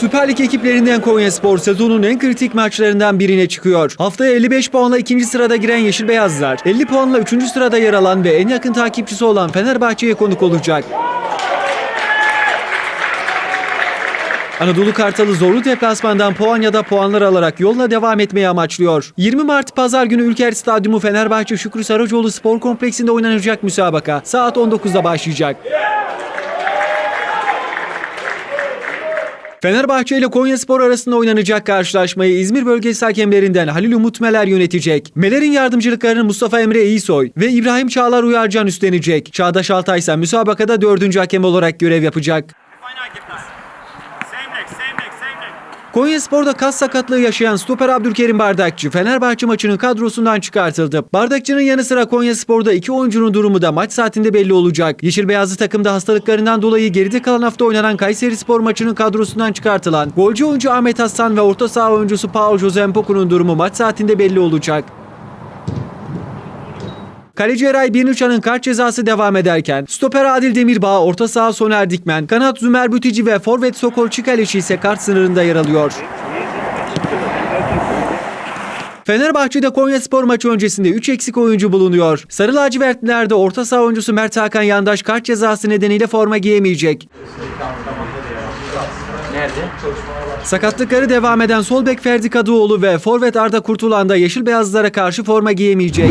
Süper Lig ekiplerinden Konyaspor sezonun en kritik maçlarından birine çıkıyor. Haftaya 55 puanla ikinci sırada giren Yeşil Beyazlar, 50 puanla üçüncü sırada yer alan ve en yakın takipçisi olan Fenerbahçe'ye konuk olacak. Anadolu Kartalı zorlu deplasmandan puan ya da puanlar alarak yoluna devam etmeyi amaçlıyor. 20 Mart Pazar günü Ülker Stadyumu Fenerbahçe Şükrü Saracoğlu Spor Kompleksinde oynanacak müsabaka saat 19'da başlayacak. Fenerbahçe ile Konyaspor arasında oynanacak karşılaşmayı İzmir bölgesi hakemlerinden Halil Umut Meler yönetecek. Meler'in yardımcılıklarını Mustafa Emre İyisoy ve İbrahim Çağlar Uyarcan üstlenecek. Çağdaş Altay ise müsabakada dördüncü hakem olarak görev yapacak. Konyaspor'da kas sakatlığı yaşayan stoper Abdülkerim Bardakçı Fenerbahçe maçının kadrosundan çıkartıldı. Bardakçı'nın yanı sıra Konyaspor'da iki oyuncunun durumu da maç saatinde belli olacak. Yeşil Beyazlı takımda hastalıklarından dolayı geride kalan hafta oynanan Kayseri Spor maçının kadrosundan çıkartılan golcü oyuncu Ahmet Hassan ve orta saha oyuncusu Paul Jose durumu maç saatinde belli olacak. Kaleci Eray Birnüçan'ın kart cezası devam ederken stoper Adil Demirbağ, orta saha Soner Dikmen, kanat Zümer Bütici ve forvet Sokol Çikaleşi ise kart sınırında yer alıyor. Fenerbahçe'de Konyaspor maçı öncesinde 3 eksik oyuncu bulunuyor. Sarı lacivertlilerde orta saha oyuncusu Mert Hakan Yandaş kart cezası nedeniyle forma giyemeyecek. Sakatlıkları devam eden sol bek Ferdi Kadıoğlu ve forvet Arda Kurtulan da yeşil beyazlara karşı forma giyemeyecek.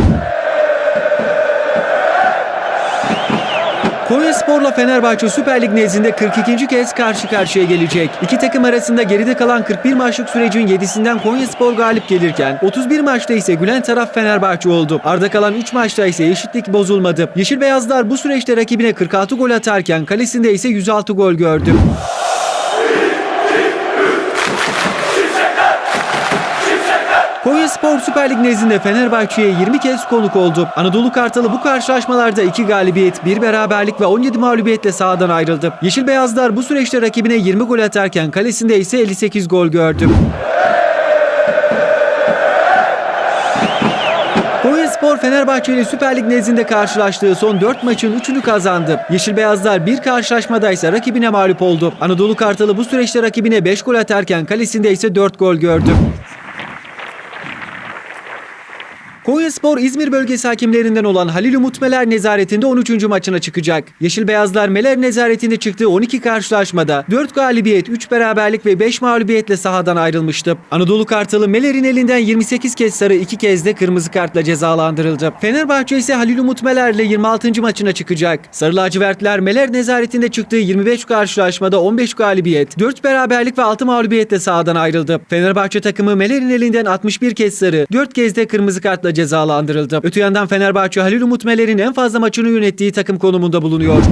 Konyaspor'la Fenerbahçe Süper Lig nezdinde 42. kez karşı karşıya gelecek. İki takım arasında geride kalan 41 maçlık sürecin 7'sinden Konyaspor galip gelirken 31 maçta ise gülen taraf Fenerbahçe oldu. Arda kalan 3 maçta ise eşitlik bozulmadı. Yeşil Beyazlar bu süreçte rakibine 46 gol atarken kalesinde ise 106 gol gördü. Konyaspor Süper Lig nezdinde Fenerbahçe'ye 20 kez konuk oldu. Anadolu Kartalı bu karşılaşmalarda 2 galibiyet, 1 beraberlik ve 17 mağlubiyetle sahadan ayrıldı. Yeşil Beyazlar bu süreçte rakibine 20 gol atarken kalesinde ise 58 gol gördü. Konyaspor Fenerbahçe ile Süper Lig nezdinde karşılaştığı son 4 maçın 3'ünü kazandı. Yeşil Beyazlar bir karşılaşmada ise rakibine mağlup oldu. Anadolu Kartalı bu süreçte rakibine 5 gol atarken kalesinde ise 4 gol gördü. Konyaspor İzmir bölgesi hakemlerinden olan Halil Umut Meler nezaretinde 13. maçına çıkacak. Yeşil Beyazlar Meler nezaretinde çıktığı 12 karşılaşmada 4 galibiyet, 3 beraberlik ve 5 mağlubiyetle sahadan ayrılmıştı. Anadolu Kartalı Meler'in elinden 28 kez sarı 2 kez de kırmızı kartla cezalandırıldı. Fenerbahçe ise Halil Umut Meler'le 26. maçına çıkacak. Sarı lacivertler Meler nezaretinde çıktığı 25 karşılaşmada 15 galibiyet, 4 beraberlik ve 6 mağlubiyetle sahadan ayrıldı. Fenerbahçe takımı Meler'in elinden 61 kez sarı, 4 kez de kırmızı kartla cezalandırıldı. Öte yandan Fenerbahçe Halil Umut Meler'in en fazla maçını yönettiği takım konumunda bulunuyor.